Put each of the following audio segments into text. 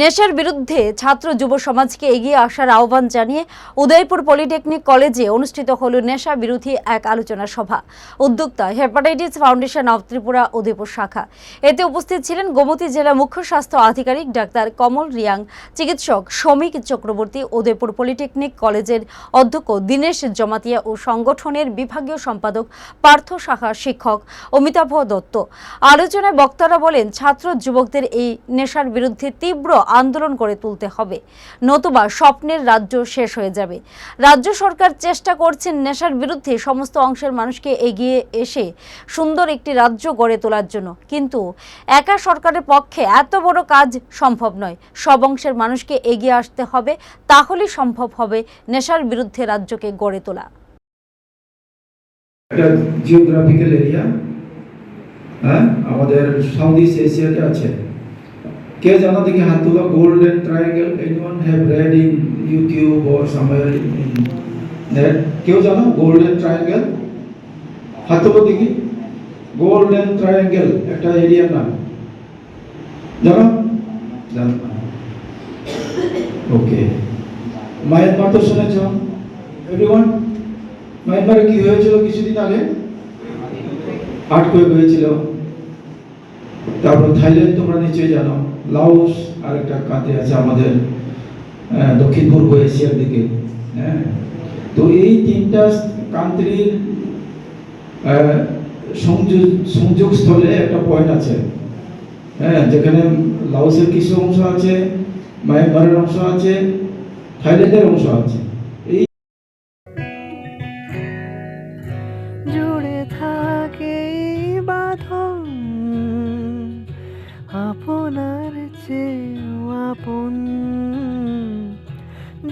নেশার বিরুদ্ধে ছাত্র যুব সমাজকে এগিয়ে আসার আহ্বান জানিয়ে উদয়পুর পলিটেকনিক কলেজে অনুষ্ঠিত হল নেশা বিরোধী এক আলোচনা সভা। উদ্যোক্তা hepatitis foundation of Tripura Udaipur শাখা। এতে উপস্থিত ছিলেন গোমতী জেলা মুখ্য স্বাস্থ্য আধিকারিক ডাক্তার কমল রিয়াং, চিকিৎসক শ্রমিক চক্রবর্তী উদয়পুর পলিটেকনিক কলেজের অধ্যক্ষ দীনেশ জমাতিয়া ও সংগঠনের বিভাগীয় সম্পাদক পার্থ শাখা শিক্ষক অমিতাভ দত্ত। আলোচনায় বক্তারা বলেন, ছাত্র যুবকদের এই নেশার বিরুদ্ধে তীব্র আন্দোলন করে তুলতে হবে। নতুবা স্বপ্নের রাজ্য শেষ হয়ে যাবে। রাজ্য সরকার চেষ্টা করছেন নেশার বিরুদ্ধে সমস্ত অংশের মানুষকে এগিয়ে এসে সুন্দর একটি রাজ্য গড়ে তোলার জন্য। কিন্তু একা সরকারের পক্ষে এত বড় কাজ সম্ভব নয়। সব অংশের মানুষকে এগিয়ে আসতে হবে, তাহলেই সম্ভব হবে নেশার বিরুদ্ধে রাজ্যকে গড়ে তোলা। একটা জিওগ্রাফিক্যাল এরিয়া হ্যাঁ? আমাদের সাউথ ইস্ট এশিয়াতে আছে। কে জানো দেখি হাত তুলো golden triangle anyone have read in YouTube or somewhere in net কেউ জানো গোল্ডেন ট্রায়াঙ্গেল হাত তুলো দেখি। গোল্ডেন ট্রায়াঙ্গেল একটা এরিয়ার নাম। জানো? জানো ওকে মায়ানমার তো শুনেছ। এভরিওয়ান মায়ানমারে কি হয়েছিল কিছুদিন আগে? আর্টকোয়েক হয়েছিল। তারপর থাইল্যান্ড তোমরা নিশ্চয়ই জানো। লাওস আর একটা কাঁতে আছে আমাদের দক্ষিণ পূর্ব এশিয়ার দিকে হ্যাঁ? তো এই তিনটা কান্ট্রির সংযোগ সংযোগ স্থলে একটা পয়েন্ট আছে হ্যাঁ? যেখানে লাউসের কিছু অংশ আছে, মায়ানমারের অংশ আছে, থাইল্যান্ডের অংশ আছে। এই জুড়ে থাকে চেয়েও আপন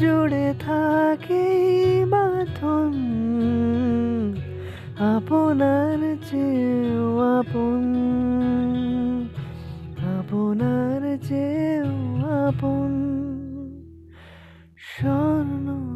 জুড়ে থাকে বাঁধন আপনার চেয়েও আপন আপনার চেয়েও আপন স্বর্ণ।